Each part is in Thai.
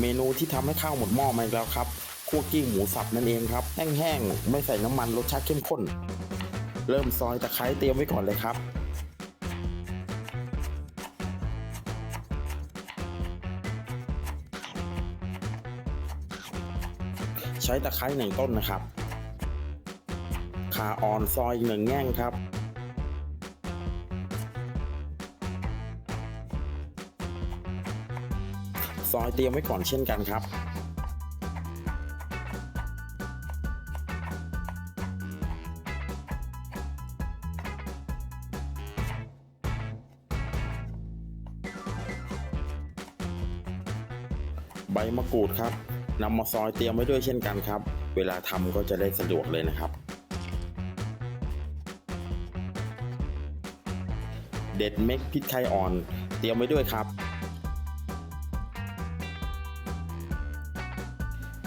เมนูที่ทำให้ข้าวหมดหม้อมาอีกแล้วครับคั่วกิ้งหมูสับนั่นเองครับแห้งๆไม่ใส่น้ำมันรสชาติเข้มข้น เริ่มซอยตะไคร้เตรียมไว้ก่อนเลยครับใช้ตะไคร้หนึ่งต้นนะครับ ขาอ่อนซอยหนึ่งแง่งครับ ซอยเตรียมไว้ก่อนเช่นกันครับใบมะกรูดครับนำมาซอยเตรียมไว้ด้วยเช่นกันครับ เวลาทำก็จะได้สะดวกเลยนะครับ เด็ดเม็ดพริกไทยอ่อน เตรียมไว้ด้วยครับ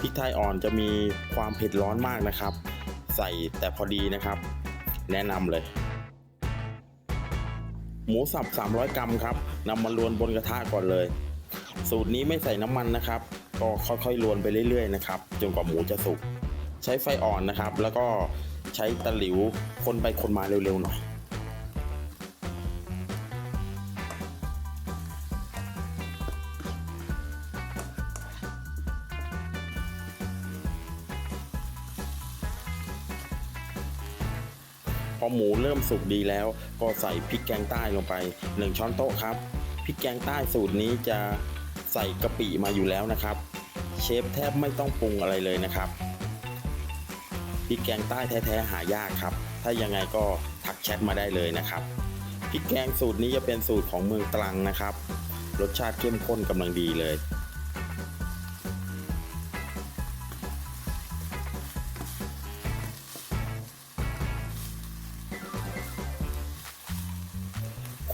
พริกไทยอ่อนจะมีความเผ็ดร้อนมากนะครับ ใส่แต่พอดีนะครับ แนะนำเลย หมูสับ 300 กรัมครับนำมาลวนบนกระทะก่อนเลย สูตรนี้ไม่ใส่น้ำมันนะครับ ก็ค่อยๆลวนไปเรื่อยๆนะครับจนกว่าหมูจะสุก ใช้ไฟอ่อนนะครับ แล้วก็ใช้ตะหลิวคนไปคนมาเร็วๆหน่อย อหมูเริ่มสุกดีแล้ว ก็ใส่พริกแกงใต้ลงไป 1 ช้อนโต๊ะครับพริกแกงใต้สูตรนี้จะใส่กะปิมาอยู่แล้วนะครับ เชฟแทบไม่ต้องปรุงอะไรเลยนะครับพริกแกงใต้แท้ๆหายากครับ ถ้ายังไงก็ทักแชทมาได้เลยนะครับพริกแกงสูตรนี้จะเป็นสูตรของเมืองตรังนะครับ รสชาติเข้มข้นกำลังดีเลย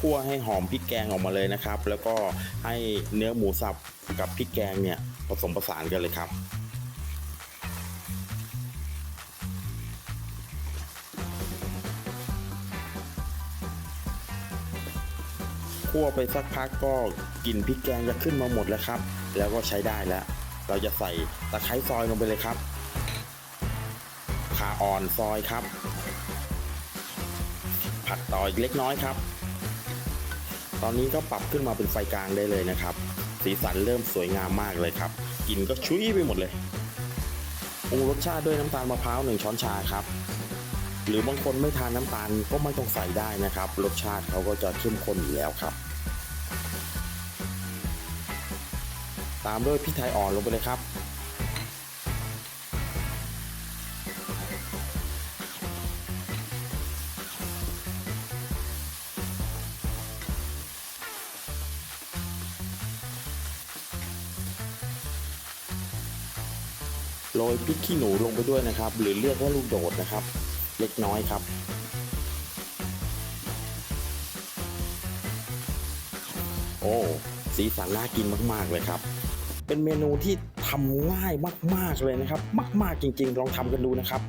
คั่วให้หอมพริกแกงออกมาเลยนะครับ แล้วก็ให้เนื้อหมูสับกับพริกแกงเนี่ยผสมผสานกันเลยครับ คั่วไปสักพักก็กลิ่นพริกแกงจะขึ้นมาหมดแล้วครับ แล้วก็ใช้ได้แล้ว เราจะใส่ตะไคร้ซอยลงไปเลยครับขาอ่อนซอยครับ ผัดต่ออีกเล็กน้อยครับ ตอนนี้ก็ปรับขึ้นมาเป็นไฟกลางได้เลยนะครับ สีสันเริ่มสวยงามมากเลยครับกลิ่นก็ชุยไปหมดเลยปรุงรสชาติด้วยน้ำตาลมะพร้าวหนึ่งช้อนชาครับ หรือบางคนไม่ทานน้ำตาลก็ไม่ต้องใส่ได้นะครับ รสชาติเขาก็จะเข้มข้นอยู่แล้วครับ ตามด้วยพริกไทยอ่อนลงไปเลยครับ โรยพริกขี้หนูลงไปด้วยนะครับ หรือเรียกว่าลูกโดดนะครับ เล็กน้อยครับ โอ้สีสันน่ากินมากๆเลยครับ เป็นเมนูที่ทำง่ายมากๆเลยนะครับ มาก ๆจริง ๆ ลองทำกันดูนะครับ